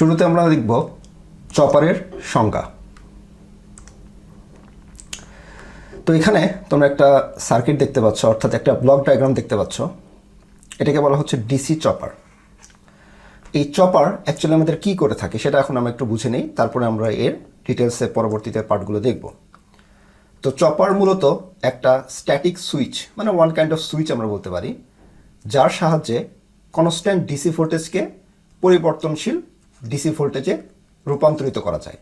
শুরুতে আমরা দেখব চপারের সংজ্ঞা। তো এখানে তোমরা একটা সার্কিট দেখতে পাচ্ছ, অর্থাৎ একটা ব্লক ডায়াগ্রাম দেখতে পাচ্ছ। এটাকে বলা হচ্ছে ডিসি চপার। এই চপার অ্যাকচুয়ালি আমাদের কি করে থাকে সেটা এখন আমরা একটু বুঝে নিই, তারপরে আমরা এর ডিটেলসে পরবর্তীতে পার্টগুলো দেখব। তো চপার মূলত একটা স্ট্যাটিক সুইচ মানে ওয়ান কাইন্ড অফ সুইচ আমরা বলতে পারি, যার সাহায্যে কনস্ট্যান্ট ডিসি ভোল্টেজকে পরিবর্তনশীল ডিসি ভোল্টেজে রূপান্তরিত করা যায়।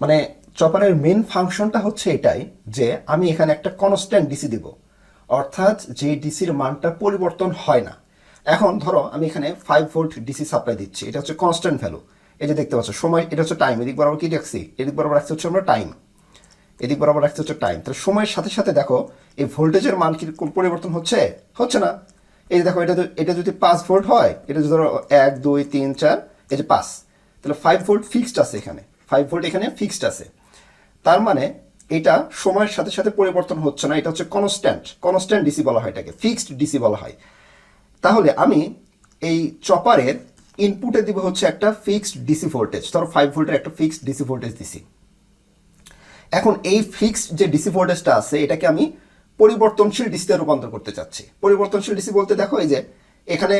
মানে চপারের মেন ফাংশনটা হচ্ছে এটাই যে আমি এখানে একটা কনস্ট্যান্ট ডিসি দিব। অর্থাৎ যে ডিসির মানটা পরিবর্তন হয় না। এখন ধরো আমি এখানে ফাইভ ভোল্ট ডিসি সাপ্লাই দিচ্ছি। এটা হচ্ছে কনস্ট্যান্ট ভ্যালু এই যে দেখতে পাচ্ছ, সময়, এটা হচ্ছে টাইম এদিক বরাবর কি রাখছি এদিক বরাবর রাখছি হচ্ছে আমরা টাইম এদিক বরাবর রাখতে হচ্ছে টাইম তাহলে সময়ের সাথে সাথে দেখো, এই ভোল্টেজের মান কি পরিবর্তন হচ্ছে? হচ্ছে না। এই দেখো, এটা এটা যদি পাঁচ ভোল্ট হয়, এটা যদি ধরো এক, দুই, তিন, চার এই পাস। তাহলে ফাইভ ভোল্ট ফিক্সড আছে এখানে। ফাইভ ভোল্ট এখানে ফিক্সড আছে। তার মানে এটা সময়ের সাথে সাথে পরিবর্তন হচ্ছে না। এটা হচ্ছে কনস্ট্যান্ট কনস্ট্যান্ট ডিসি বলা হয় এটাকে। ফিক্সড ডিসি বলা হয়। তাহলে আমি এই চপারের ইনপুটে দিব হচ্ছে একটা ফিক্সড ডিসি ভোল্টেজ ধরো ফাইভ ভোল্টের একটা ফিক্সড ডিসি ভোল্টেজ দিছি। এখন এই ফিক্সড যে ডিসি ভোল্টেজটা আছে, এটাকে আমি পরিবর্তনশীল ডিসিতে রূপান্তর করতে চাচ্ছি। পরিবর্তনশীল ডিসি বলতে দেখো এই যে, এখানে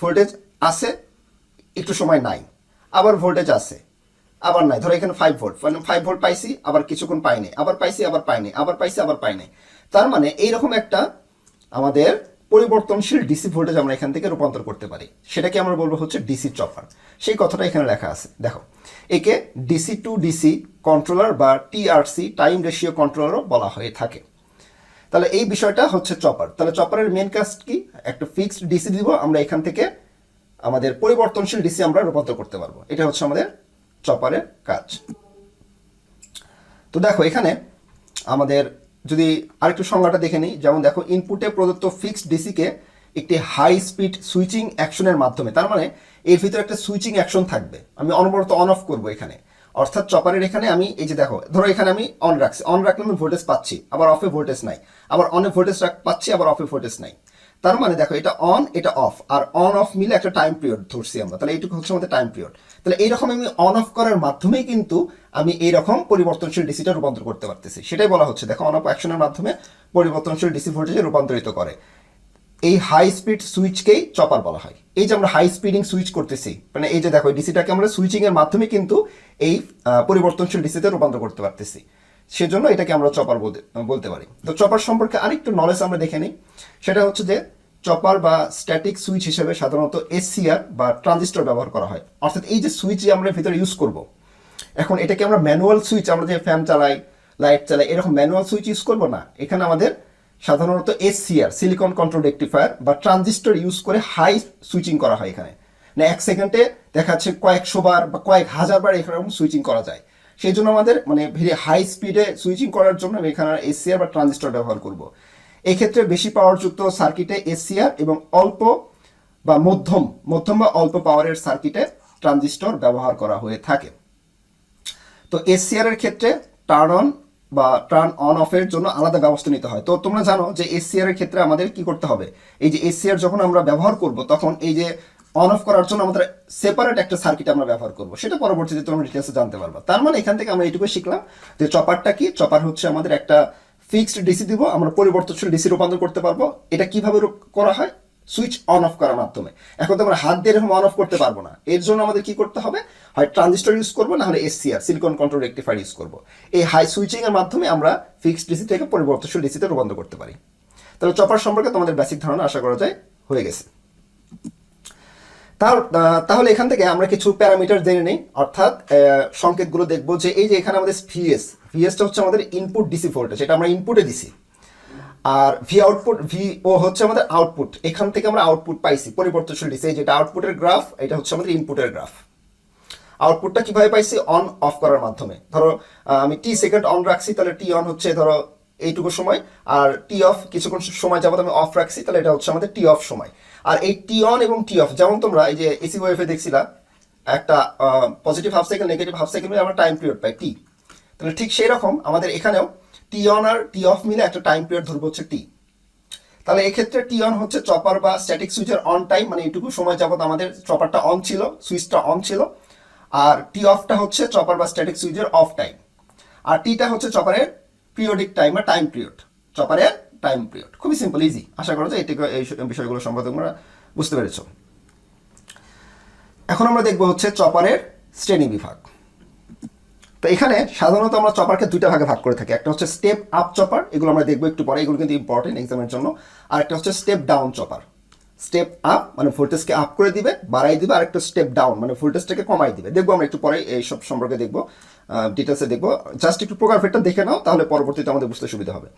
ভোল্টেজ আছে একটু সময় নাই। আবার ভোল্টেজ আছে। আবার নাই। ধরো এখানে ফাইভ ভোল্ট মানে ফাইভ ভোল্ট পাইছি, আবার কিছুক্ষণ পাইনি। আবার পাইছি, আবার পাইনি। আবার পাইছি, আবার পাইনি। তার মানে এইরকম একটা আমাদের পরিবর্তনশীল ডিসি ভোল্টেজ আমরা এখান থেকে রূপান্তর করতে পারি। সেটাকে আমরা বলব হচ্ছে ডিসি চপার। সেই কথাটা এখানে লেখা আছে। দেখো, একে ডিসি টু ডিসি কন্ট্রোলার বা টিআরসি টাইম রেশিও কন্ট্রোলারও বলা হয়ে থাকে। তাহলে এই বিষয়টা হচ্ছে চপার। তাহলে চপারের মেন কাজ কি? একটা ফিক্সড ডিসি দিব, আমরা এখান থেকে আমাদের পরিবর্তনশীল ডিসি আমরা রূপান্তর করতে পারব। এটা হচ্ছে আমাদের চপারের কাজ। তো দেখো, এখানে আমাদের যদি আরেকটু সংজ্ঞাটা দেখে নিই, যেমন দেখো ইনপুটে প্রদত্ত ফিক্সড ডিসিকে একটি হাই স্পিড সুইচিং অ্যাকশনের মাধ্যমে, তার মানে এর ভিতরে একটা সুইচিং অ্যাকশন থাকবে। আমি অনবরত অন অফ করব এখানে। অর্থাৎ চপারের এখানে আমি, এই যে দেখো, ধরো এখানে আমি অন রাখছি। অন রাখলে আমি ভোল্টেজ পাচ্ছি, আবার অফে ভোল্টেজ নাই। আবার অনে ভোল্টেজ পাচ্ছি, আবার অফে ভোল্টেজ নাই। তার মানে দেখো, এটা অন এটা অফ আর অন অফ মিলে একটা টাইম পিরিয়ড ধরছি আমরা। তাহলে এইটুকু হচ্ছে আমাদের টাইম পিরিয়ড তাহলে এইরকম আমি অন অফ করার মাধ্যমেই কিন্তু আমি এইরকম পরিবর্তনশীল ডিসিটা রূপান্তর করতে পারতেছি। সেটাই বলা হচ্ছে। দেখো অন অফ অ্যাকশনের মাধ্যমে পরিবর্তনশীল ডিসি ভোল্টেজে রূপান্তরিত করে। এই হাই স্পিড সুইচকেই চপার বলা হয়। এই যে আমরা হাই স্পিডিং সুইচ করতেছি মানে এই যে দেখো ডিসিটাকে আমরা সুইচিং এর মাধ্যমে কিন্তু এই পরিবর্তনশীল ডিসিতে রূপান্তর করতে পারতেছি। সেজন্য এটাকে আমরা চপার বলতে বলতে পারি। তো চপার সম্পর্কে আরেকটু নলেজ আমরা দেখে নিই। সেটা হচ্ছে যে চপার বা স্ট্যাটিক সুইচ হিসেবে সাধারণত এসসিআর বা ট্রানজিস্টর ব্যবহার করা হয়। অর্থাৎ এই যে সুইচ আমরা ভিতরে ইউজ করব। এখন এটাকে আমরা ম্যানুয়াল সুইচ আমরা যে ফ্যান চালাই লাইট চালাই, এরকম ম্যানুয়াল সুইচ ইউজ করব না। এখানে আমাদের সাধারণত এসসিআর সিলিকন কন্ট্রোল রেকটিফায়ার বা ট্রানজিস্টর ইউজ করে হাই সুইচিং করা হয় এখানে। না এক সেকেন্ডে দেখা যাচ্ছে কয়েকশো বার বা কয়েক হাজার বার এরকম সুইচিং করা যায়। সেই জন্য আমাদের মানে ভেরি হাই স্পিডে সুইচিং করার জন্য আমি এখানে এসসিআর বা ট্রানজিস্টর ব্যবহার করব। এক্ষেত্রে বেশি পাওয়ারযুক্ত সার্কিটে এসসিআর এবং অল্প বা মধ্যম মধ্যম বা অল্প পাওয়ারের সার্কিটে ট্রানজিস্টর ব্যবহার করা হয়ে থাকে। তো এসসিআর এর ক্ষেত্রে টার্ন অন বা টার্ন অন অফের জন্য আলাদা ব্যবস্থা নিতে হয়। তো তোমরা জানো যে এসসিআর এর ক্ষেত্রে আমাদের কি করতে হবে? এই যে এসসিআর যখন আমরা ব্যবহার করব, তখন এই যে অন অফ করার জন্য আমাদের সেপারেট একটা সার্কিট আমরা ব্যবহার করব। সেটা পরবর্তীতে তোমরা ডিটেলসে জানতে পারবা। তার মানে এখান থেকে আমরা এইটুকু শিখলাম যে চপারটা কি? চপার হচ্ছে আমাদের একটা ফিক্সড ডিসি দিব, আমরা পরিবর্তনশীল ডিসি রূপান্তর করতে পারব। এটা কীভাবে করা হয়? সুইচ অন অফ করার মাধ্যমে। এখন তো আমরা হাত দিয়ে এরকম অন অফ করতে পারব না। এর জন্য আমাদের কি করতে হবে? হয় ট্রানজিস্টর ইউজ করব না হলে SCR silicon control rectifier use করব। এই হাই সুইচিং এর মাধ্যমে আমরা ফিক্সড ডিসি থেকে পরিবর্তনশীল ডিসিতে রূপান্তর করতে পারি। তাহলে চপার সম্পর্কে তোমাদের বেসিক ধারণা আশা করা যায়, হয়ে গেছে। তার তাহলে এখান থেকে আমরা কিছু প্যারামিটার জেনে নিই। অর্থাৎ সংকেতগুলো দেখব যে এই যে এখানে আমাদের ভিএস ভিএসটা হচ্ছে আমাদের ইনপুট ডিসি ভোল্টেজ এটা আমরা ইনপুটে দিছি। আর ভি আউটপুট ভি ও হচ্ছে আমাদের আউটপুট এখান থেকে আমরা আউটপুট পাইছি, পরিবর্তনশীল ডিসি যেটা আউটপুটের গ্রাফ এটা হচ্ছে আমাদের ইনপুটের গ্রাফ আউটপুটটা কীভাবে পাইছি? অন অফ করার মাধ্যমে। ধরো আমি টি সেকেন্ড অন রাখছি, তাহলে টি অন হচ্ছে, ধরো এইটুকু সময়। আর টি অফ কিছুক্ষণ সময় যাবত আমি অফ রাখছি, তাহলে এটা হচ্ছে আমাদের টি অফ সময়। আর এই টি অন এবং টি অফ যেমন তোমরা এই যে এসি ওয়েফে দেখছিলা, একটা positive half cycle negative half cycle মিলে আমরা টাইম পিরিয়ড পাই টি তাহলে ঠিক সেই রকম আমাদের এখানেও টি অন আর টি অফ মিলে একটা টাইম পিরিয়ড ধরবো হচ্ছে টি তাহলে এক্ষেত্রে টি অন হচ্ছে চপার বা স্ট্যাটিক সুইচের অন টাইম মানে এইটুকু সময় যাবত আমাদের চপারটা অন ছিল সুইচটা অন ছিল। আর টি অফটা হচ্ছে চপার বা স্ট্যাটিক সুইচের অফ টাইম আর টিটা হচ্ছে চপারের পিরিয়ডিক টাইম বা টাইম পিরিয়ড চপারের টাইম পিরিয়ড খুবই সিম্পল ইজি আশা করা যায় এটি এই বিষয়গুলো সম্পর্কে তোমরা বুঝতে পেরেছ। এখন আমরা দেখব হচ্ছে চপারের শ্রেণি বিভাগ। তো এখানে সাধারণত আমরা চপারকে দুইটা ভাগে ভাগ করে থাকি। একটা হচ্ছে স্টেপ আপ চপার এগুলো আমরা দেখব একটু পরে, এগুলো কিন্তু ইম্পর্টেন্ট এক্সামের জন্য। আর একটা হচ্ছে step down chopper step up মানে ভোল্টেজকে আপ করে দিবে, বাড়াই দিবে আর একটা স্টেপ ডাউন মানে ভোল্টেজটাকে কমাই দিবে। দেখব আমরা একটু পরে এইসব সম্পর্কে দেখব ডিটেলসে দেখব। জাস্ট একটু প্রোগ্রাম ফেটটা দেখে নাও, তাহলে পরবর্তীতে আমাদের বুঝতে সুবিধা হবে।